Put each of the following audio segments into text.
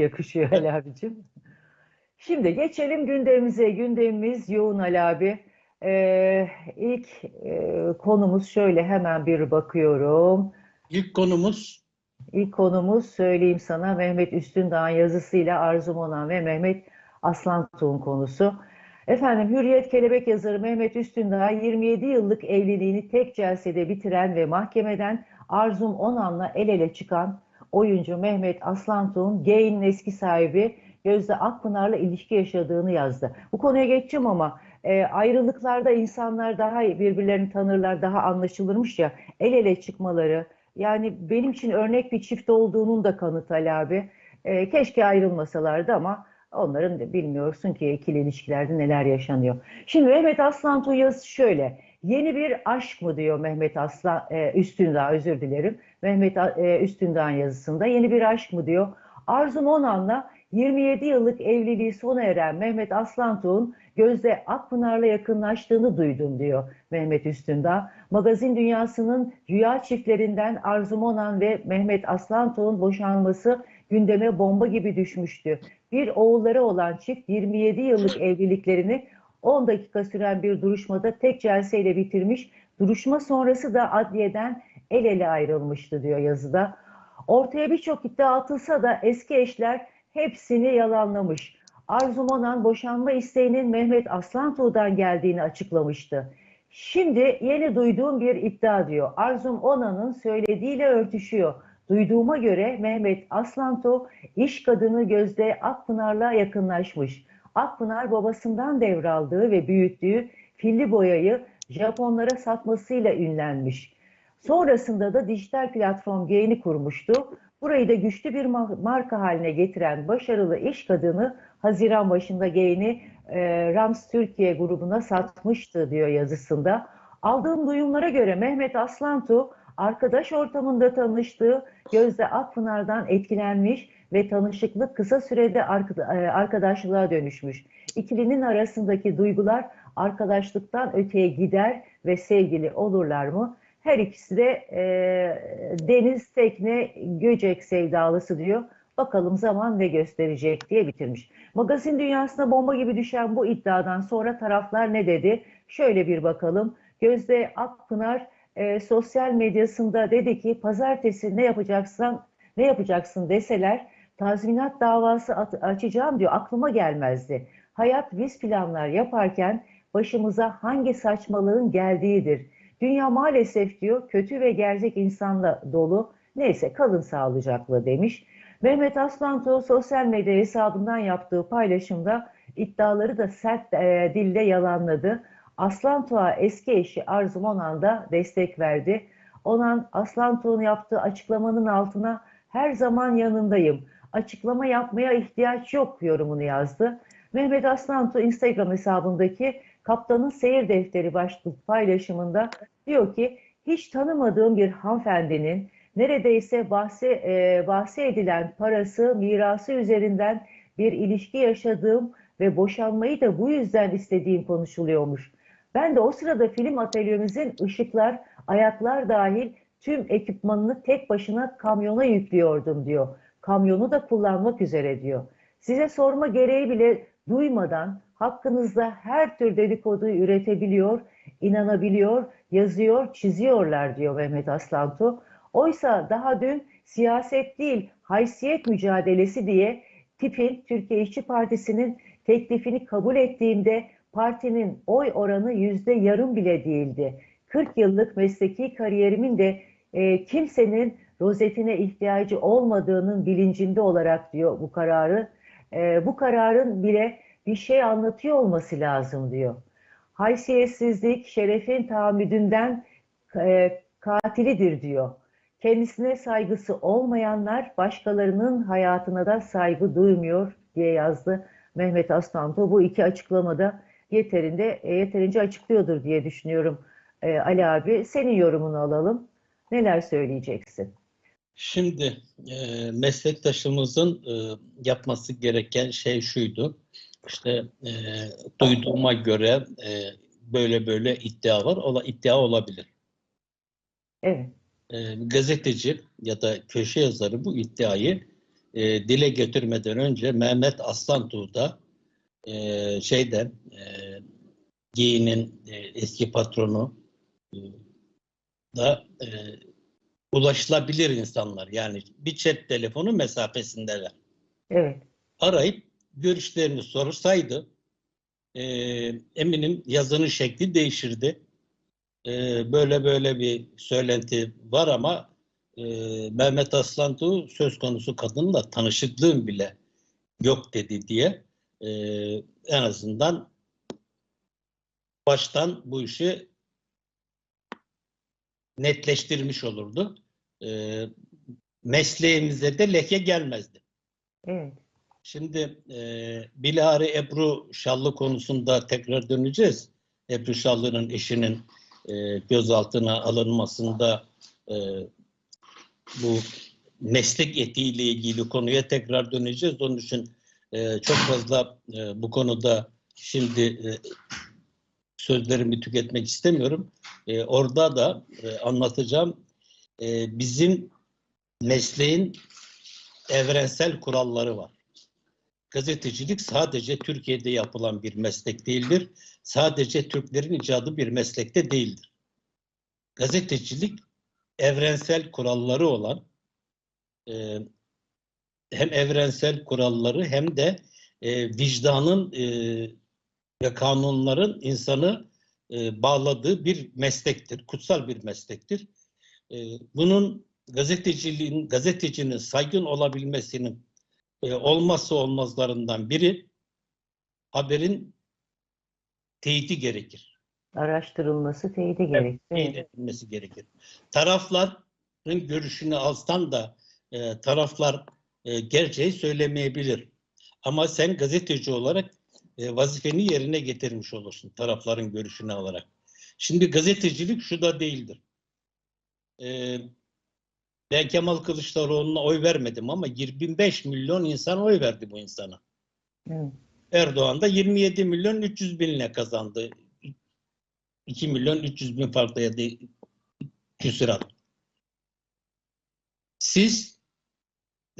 yakışıyor Ali abicim. Şimdi geçelim gündemimize. Gündemimiz yoğun Ali abi. Ee, ilk e, konumuz şöyle hemen bir bakıyorum. İlk konumuz İlk konumuz söyleyeyim sana Mehmet Üstündağ'ın yazısıyla Arzu Monan ve Mehmet Aslantuğ'un konusu. Efendim Hürriyet Kelebek yazarı Mehmet Üstündağ 27 yıllık evliliğini tek celsede bitiren ve mahkemeden Arzum Onan'la el ele çıkan oyuncu Mehmet Aslantuğ'un Gain'in eski sahibi Gözde Akpınar'la ilişki yaşadığını yazdı. Bu konuya geçeceğim ama e, ayrılıklarda insanlar daha birbirlerini tanırlar, daha anlaşılırmış ya el ele çıkmaları, yani benim için örnek bir çift olduğunun da kanıtı Ali abi. E, keşke ayrılmasalardı ama onların da bilmiyorsun ki ikili ilişkilerde neler yaşanıyor. Şimdi Mehmet Aslan yazısı şöyle. Yeni bir aşk mı diyor Mehmet Aslan e, Üstündağ özür dilerim. Mehmet e, Üstündağ'ın yazısında yeni bir aşk mı diyor. Arzu Monan'la 27 yıllık evliliği sona eren Mehmet Aslantuğ'un Gözde Akpınar'la yakınlaştığını duydum diyor Mehmet Üstündağ. Magazin dünyasının rüya çiftlerinden Arzu Monan ve Mehmet Aslantuğ'un boşanması gündeme bomba gibi düşmüştü. Bir oğulları olan çift 27 yıllık evliliklerini 10 dakika süren bir duruşmada tek celseyle bitirmiş. Duruşma sonrası da adliyeden el ele ayrılmıştı diyor yazıda. Ortaya birçok iddia atılsa da eski eşler hepsini yalanlamış. Arzu Monan boşanma isteğinin Mehmet Aslantuğ'dan geldiğini açıklamıştı. Şimdi yeni duyduğum bir iddia diyor. Arzum Onan'ın söylediğiyle örtüşüyor. Duyduğuma göre Mehmet Aslantuğ iş kadını Gözde Akpınar'la yakınlaşmış. Akpınar babasından devraldığı ve büyüttüğü filli boyayı Japonlara satmasıyla ünlenmiş. Sonrasında da dijital platform Gain'i kurmuştu. Burayı da güçlü bir marka haline getiren başarılı iş kadını Haziran başında Gain'i e, Rams Türkiye grubuna satmıştı diyor yazısında. Aldığım duyumlara göre Mehmet Aslantu arkadaş ortamında tanıştığı Gözde Akpınar'dan etkilenmiş ve tanışıklık kısa sürede e, arkadaşlığa dönüşmüş. İkilinin arasındaki duygular arkadaşlıktan öteye gider ve sevgili olurlar mı? Her ikisi de e, deniz, tekne, göcek sevdalısı diyor. Bakalım zaman ne gösterecek diye bitirmiş. Magazin dünyasına bomba gibi düşen bu iddiadan sonra taraflar ne dedi? Şöyle bir bakalım. Gözde Akpınar e, sosyal medyasında dedi ki pazartesi ne yapacaksan ne yapacaksın deseler tazminat davası açacağım diyor aklıma gelmezdi. Hayat biz planlar yaparken başımıza hangi saçmalığın geldiğidir. Dünya maalesef diyor kötü ve gerçek insanla dolu. Neyse kalın sağlıcakla demiş. Mehmet Aslantoğ sosyal medya hesabından yaptığı paylaşımda iddiaları da sert e, dille yalanladı. Aslantoğ'a eski eşi Arzu Onan da destek verdi. Onan Aslantoğ'un yaptığı açıklamanın altına her zaman yanındayım. Açıklama yapmaya ihtiyaç yok yorumunu yazdı. Mehmet Aslantoğ Instagram hesabındaki Kaptanın Seyir Defteri başlıklı paylaşımında diyor ki hiç tanımadığım bir hanımefendinin neredeyse bahse, e, bahse edilen parası, mirası üzerinden bir ilişki yaşadığım ve boşanmayı da bu yüzden istediğim konuşuluyormuş. Ben de o sırada film atölyemizin ışıklar, ayaklar dahil tüm ekipmanını tek başına kamyona yüklüyordum diyor. Kamyonu da kullanmak üzere diyor. Size sorma gereği bile duymadan hakkınızda her tür dedikoduyu üretebiliyor, inanabiliyor, yazıyor, çiziyorlar diyor Mehmet Aslantu. Oysa daha dün siyaset değil, haysiyet mücadelesi diye tipin Türkiye İşçi Partisi'nin teklifini kabul ettiğimde partinin oy oranı yüzde yarım bile değildi. 40 yıllık mesleki kariyerimin de e, kimsenin rozetine ihtiyacı olmadığının bilincinde olarak diyor bu kararı. E, bu kararın bile bir şey anlatıyor olması lazım diyor. Haysiyetsizlik şerefin tahammüdünden e, katilidir diyor. Kendisine saygısı olmayanlar başkalarının hayatına da saygı duymuyor diye yazdı Mehmet Aslanto. Bu iki açıklamada yeterinde, e, yeterince açıklıyordur diye düşünüyorum. E, Ali abi senin yorumunu alalım. Neler söyleyeceksin? Şimdi e, meslektaşımızın e, yapması gereken şey şuydu. İşte e, duyduğuma göre e, böyle böyle iddia var. Ola, iddia olabilir. Evet. E, gazeteci ya da köşe yazarı bu iddiayı e, dile getirmeden önce Mehmet Aslantuğ da e, şeyden e, Giyi'nin e, eski patronu e, da e, ulaşılabilir insanlar. Yani bir cep telefonu mesafesindeler. Evet. Arayıp görüşlerini sorsaydı e, eminim yazının şekli değişirdi. E, böyle böyle bir söylenti var ama e, Mehmet Aslantuğ söz konusu kadınla tanışıklığım bile yok dedi diye e, en azından baştan bu işi netleştirmiş olurdu. E, mesleğimize de leke gelmezdi. Evet. Şimdi e, Bilahare Ebru Şallı konusunda tekrar döneceğiz. Ebru Şallı'nın eşinin e, gözaltına alınmasında e, bu meslek etiğiyle ilgili konuya tekrar döneceğiz. Onun için e, çok fazla e, bu konuda şimdi e, sözlerimi tüketmek istemiyorum. E, orada da e, anlatacağım. E, bizim mesleğin evrensel kuralları var. Gazetecilik sadece Türkiye'de yapılan bir meslek değildir. Sadece Türklerin icadı bir meslekte değildir. Gazetecilik evrensel kuralları olan e, hem evrensel kuralları hem de e, vicdanın e, ve kanunların insanı e, bağladığı bir meslektir. Kutsal bir meslektir. E, bunun gazeteciliğin, gazetecinin saygın olabilmesinin e, olmazsa olmazlarından biri haberin teyidi gerekir. Araştırılması teyidi gerekir. Teyit edilmesi gerekir. Tarafların görüşünü alsan da e, taraflar e, gerçeği söylemeyebilir. Ama sen gazeteci olarak e, vazifeni yerine getirmiş olursun tarafların görüşünü alarak. Şimdi gazetecilik şu da değildir. E, ben Kemal Kılıçdaroğlu'na oy vermedim ama 25 milyon insan oy verdi bu insana. Evet. Erdoğan da 27 milyon 300 binle kazandı. 2 milyon 300 bin farklı ya da küsurat. Siz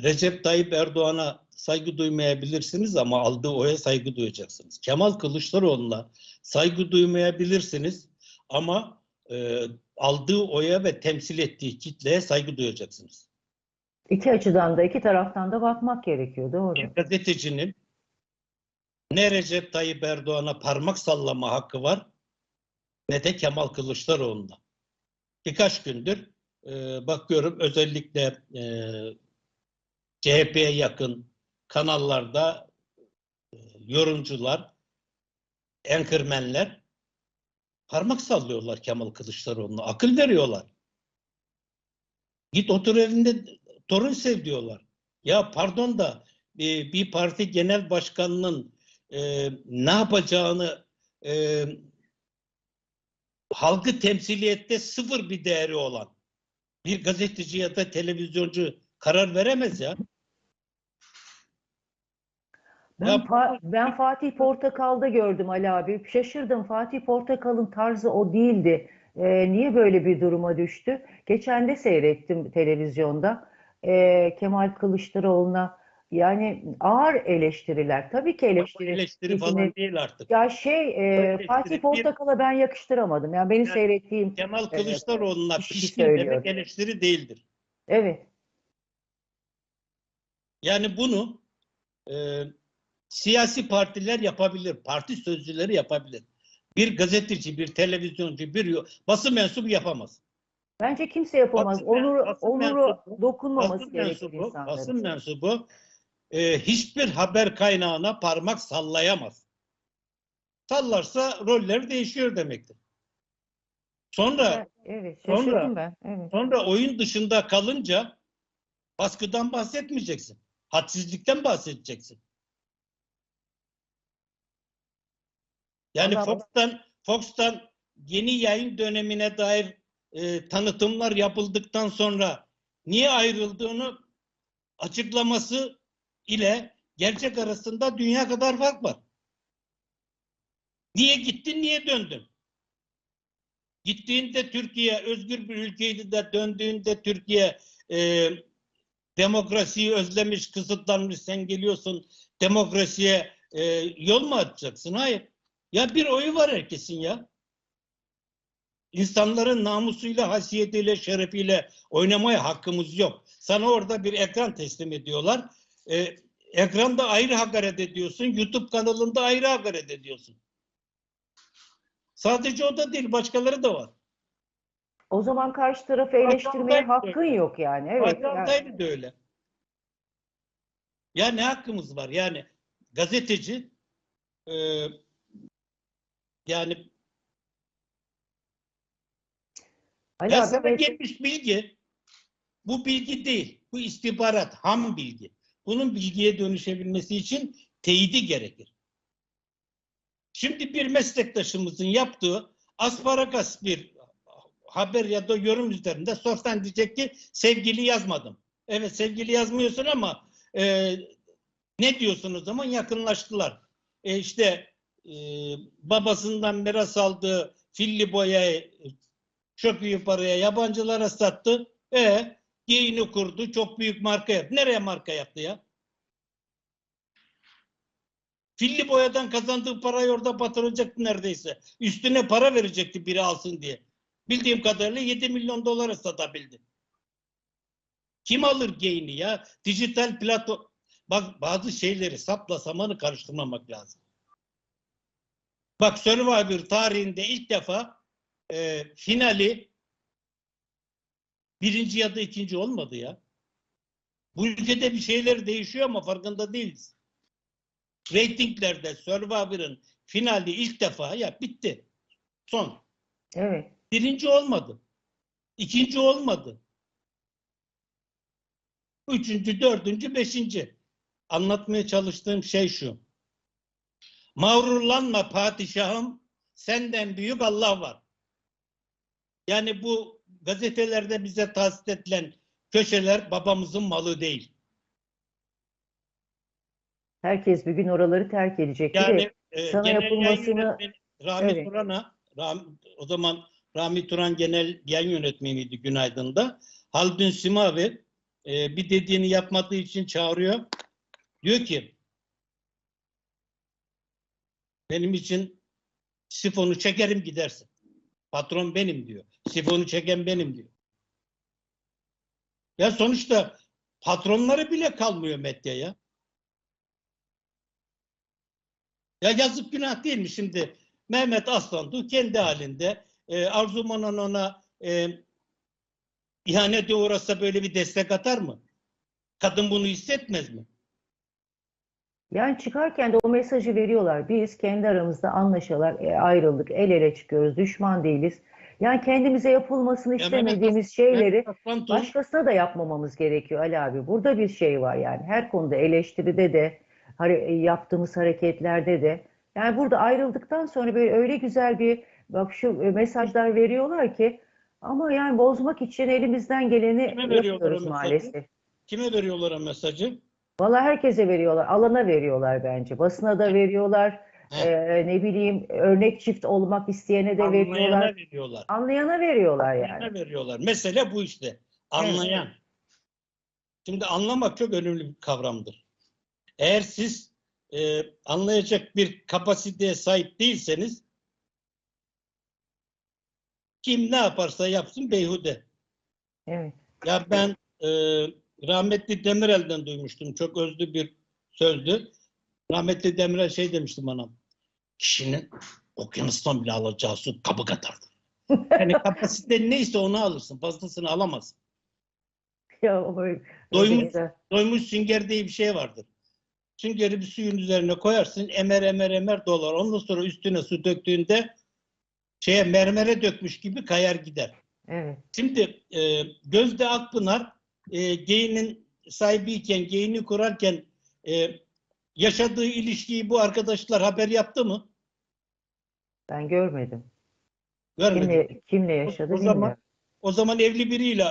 Recep Tayyip Erdoğan'a saygı duymayabilirsiniz ama aldığı oya saygı duyacaksınız. Kemal Kılıçdaroğlu'na saygı duymayabilirsiniz ama e, aldığı oya ve temsil ettiği kitleye saygı duyacaksınız. İki açıdan da iki taraftan da bakmak gerekiyor. Doğru. Gazetecinin ne Recep Tayyip Erdoğan'a parmak sallama hakkı var ne de Kemal Kılıçdaroğlu'nda. Birkaç gündür e, bakıyorum özellikle e, CHP'ye yakın kanallarda e, yorumcular, enkırmenler parmak sallıyorlar Kemal Kılıçdaroğlu'na. Akıl veriyorlar. Git otur evinde torun sev diyorlar. Ya pardon da e, bir parti genel başkanının e, ne yapacağını e, halkı temsiliyette sıfır bir değeri olan bir gazeteci ya da televizyoncu karar veremez ya. Ben, Ya- Fa- ben Fatih Portakal'da gördüm Ali abi. Şaşırdım. Fatih Portakal'ın tarzı o değildi. Ee, niye böyle bir duruma düştü? Geçen de seyrettim televizyonda. Ee, Kemal Kılıçdaroğlu'na yani ağır eleştiriler. Tabii ki eleştiri. Eleştiri falan değil artık. Ya şey e, Fatih Portakal'a ben yakıştıramadım. Yani benim Yani seyrettiğim Kemal Kılıçdaroğlu'na şey pişkin demek eleştiri değildir. evet Yani bunu e, siyasi partiler yapabilir, parti sözcüleri yapabilir. Bir gazeteci, bir televizyoncu, bir basın mensubu yapamaz. bence kimse yapamaz. Basın men- Onuru, basın onuru mensubu- dokunmaması Basın gerekir mensubu, insanların. basın mensubu e, hiçbir haber kaynağına parmak sallayamaz. Sallarsa rolleri değişiyor demektir. Sonra Evet, Sonra- şaşırdım ben. Evet. sonra oyun dışında kalınca baskıdan bahsetmeyeceksin. Hadsizlikten bahsedeceksin. Yani Fox'tan Fox'tan yeni yayın dönemine dair e, tanıtımlar yapıldıktan sonra niye ayrıldığını açıklaması ile gerçek arasında dünya kadar fark var. Niye gittin, niye döndün? Gittiğinde Türkiye özgür bir ülkeydi de döndüğünde Türkiye e, Demokrasiyi özlemiş, kısıtlanmış sen geliyorsun demokrasiye e, yol mu açacaksın? Hayır. Ya bir oyu var herkesin ya. İnsanların namusuyla, haysiyetiyle, şerefiyle oynamaya hakkımız yok. Sana orada bir ekran teslim ediyorlar. E, ekranda ayrı hakaret ediyorsun. YouTube kanalında ayrı hakaret ediyorsun. Sadece o da değil, başkaları da var. O zaman karşı tarafı eleştirmeye hakkın yok yani. Evet. Fatih yani- da öyle. Ya ne hakkımız var? Yani gazeteci e, yani Ali ya sana gelmiş bilgi bu bilgi değil. Bu istihbarat, ham bilgi. Bunun bilgiye dönüşebilmesi için teyidi gerekir. Şimdi bir meslektaşımızın yaptığı asparagas bir haber ya da yorum üzerinde sorsan diyecek ki sevgili yazmadım. Evet sevgili yazmıyorsun ama e, ne diyorsun o zaman yakınlaştılar. E işte e, babasından miras aldığı filli boyayı çok büyük paraya yabancılara sattı. E giyini kurdu. Çok büyük marka yaptı. Nereye marka yaptı ya? Filli boyadan kazandığı parayı orada batıracaktı neredeyse. Üstüne para verecekti biri alsın diye. Bildiğim kadarıyla 7 milyon dolara satabildi. Kim alır geyini ya? Dijital platform. Bak bazı şeyleri sapla samanı karıştırmamak lazım. Bak Survivor tarihinde ilk defa e, finali birinci ya da ikinci olmadı ya. Bu ülkede bir şeyler değişiyor ama farkında değiliz. Ratinglerde Survivor'ın finali ilk defa ya bitti. Son. Evet. Birinci olmadı. İkinci olmadı. Üçüncü, dördüncü, beşinci. Anlatmaya çalıştığım şey şu. Mağrurlanma padişahım, senden büyük Allah var. Yani bu gazetelerde bize tahsis edilen köşeler babamızın malı değil. Herkes bir gün oraları terk edecek. Yani e, sana genel yapılmasını- Rami Evet. Turan'a Ram- o zaman Rami Turan genel yayın yönetmeniydi Günaydın'da. Haldun Simavi e, bir dediğini yapmadığı için çağırıyor. Diyor ki benim için sifonu çekerim gidersin. Patron benim diyor. Sifonu çeken benim diyor. Ya sonuçta patronları bile kalmıyor medyaya. Ya yazık günah değil mi şimdi? Mehmet Aslandu kendi halinde e, Arzu Manan ona e, ihanete uğrasa böyle bir destek atar mı? Kadın bunu hissetmez mi? Yani çıkarken de o mesajı veriyorlar. Biz kendi aramızda anlaşalar, e, ayrıldık, el ele çıkıyoruz, düşman değiliz. Yani kendimize yapılmasını istemediğimiz şeyleri başkasına da yapmamamız gerekiyor Ali abi. Burada bir şey var yani. Her konuda eleştiride de, hare- yaptığımız hareketlerde de. Yani burada ayrıldıktan sonra böyle öyle güzel bir bak şu e, mesajlar veriyorlar ki ama yani bozmak için elimizden geleni Kime yapıyoruz maalesef. kime veriyorlar o mesajı? Vallahi herkese veriyorlar. Alana veriyorlar bence. Basına da veriyorlar. Ee, ne bileyim örnek çift olmak isteyene de veriyorlar. Anlayana veriyorlar. Anlayana veriyorlar yani. Anlayana veriyorlar. Mesele bu işte. Anlayan. Şimdi anlamak çok önemli bir kavramdır. Eğer siz e, anlayacak bir kapasiteye sahip değilseniz kim ne yaparsa yapsın beyhude. Evet. Ya ben e, rahmetli Demirel'den duymuştum. Çok özlü bir sözdü. Rahmetli Demirel şey demişti bana. Kişinin okyanustan bile alacağı su kabı kadardır. Yani kapasite neyse onu alırsın. Fazlasını alamazsın. Ya o böyle- Doymuş. Doymuş sünger diye bir şey vardır. Süngeri bir suyun üzerine koyarsın. Emer emer emer dolar. Ondan sonra üstüne su döktüğünde şeye mermere dökmüş gibi kayar gider. Evet. Şimdi e, Gözde Akpınar e, geyinin sahibiyken, geyini kurarken e, yaşadığı ilişkiyi bu arkadaşlar haber yaptı mı? Ben görmedim. Görmedim. Kimle, kimle yaşadı o zaman- bilmiyorum. O zaman evli biriyle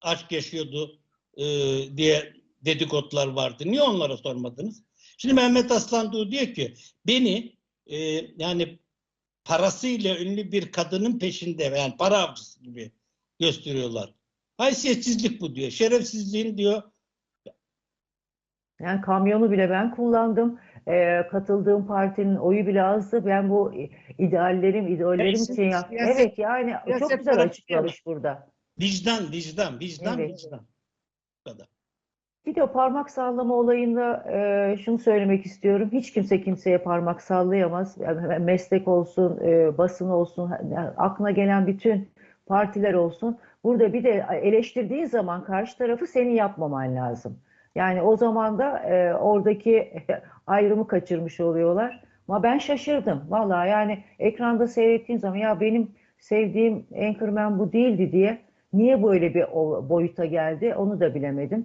aşk yaşıyordu e, diye dedikodular vardı. Niye onlara sormadınız? Şimdi Mehmet Aslandoğu diyor ki beni e, yani parasıyla ünlü bir kadının peşinde yani para avcısı gibi gösteriyorlar. Haysiyetsizlik bu diyor. Şerefsizliğin diyor. Yani kamyonu bile ben kullandım. Ee, katıldığım partinin oyu bile azdı. Ben bu ideallerim, idollerim Siyaset- için yap. siyaset- Evet yani çok siyaset güzel tarafı açıklamış burada. Vicdan, vicdan, vicdan, Evet. vicdan. Bu kadar. Bir de parmak sallama olayında e, şunu söylemek istiyorum. Hiç kimse kimseye parmak sallayamaz. Yani meslek olsun, e, basın olsun, yani aklına gelen bütün partiler olsun. Burada bir de eleştirdiğin zaman karşı tarafı senin yapmaman lazım. Yani o zaman da e, oradaki ayrımı kaçırmış oluyorlar. Ama ben şaşırdım. Vallahi yani ekranda seyrettiğim zaman ya benim sevdiğim Anchorman bu değildi diye niye böyle bir boyuta geldi onu da bilemedim.